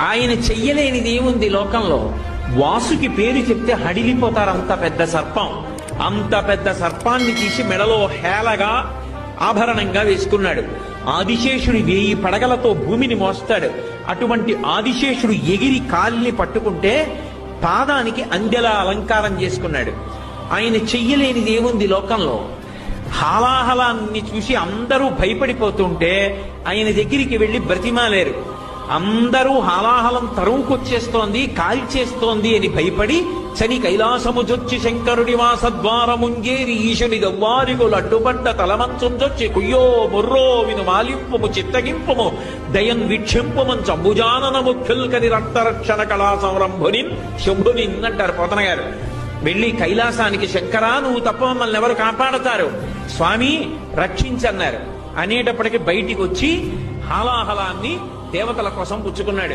ఆయన చెయ్యలేనిది ఏముంది లోకంలో. వాసుకి పేరు చెప్తే హడిలిపోతారు అంత పెద్ద సర్పం. అంత పెద్ద సర్పాన్ని తీసి మెడలో హేళగా ఆభరణంగా వేసుకున్నాడు. ఆదిశేషుడు వేయి పడగలతో భూమిని మోస్తాడు. అటువంటి ఆదిశేషుడు ఎగిరి కాలిని పట్టుకుంటే పాదానికి అందెలా అలంకారం చేసుకున్నాడు. ఆయన చెయ్యలేనిది ఏముంది లోకంలో. హాలాహలాన్ని చూసి అందరూ భయపడిపోతుంటే ఆయన దగ్గరికి వెళ్ళి బ్రతిమాలేరు. అందరూ హాలాహలం తరువుకొచ్చేస్తోంది కాల్చేస్తోంది అని భయపడి చని కైలాసము జొచ్చి శంకరుడి వాసద్వారముంగేరి ఈశుని గవ్వారిగులు అడ్డుపడ్డ తలమంచం జొచ్చి కుయ్యో ముర్రో విను మాలింపుము చిత్తగింపుము దయన్ వీక్షింపుమం చంబుజాననము ముఖ్యుల్కని రక్తరక్షణ కళా సంరంభుని శంభుని అంటారు పోతన గారు. వెళ్ళి కైలాసానికి శంకరా నువ్వు తప్ప మమ్మల్ని ఎవరు కాపాడతారు? స్వామి రక్షించన్నారు. అనేటప్పటికి బయటికి వచ్చి హాలాహలాన్ని దేవతల కోసం పుచ్చుకున్నాడు.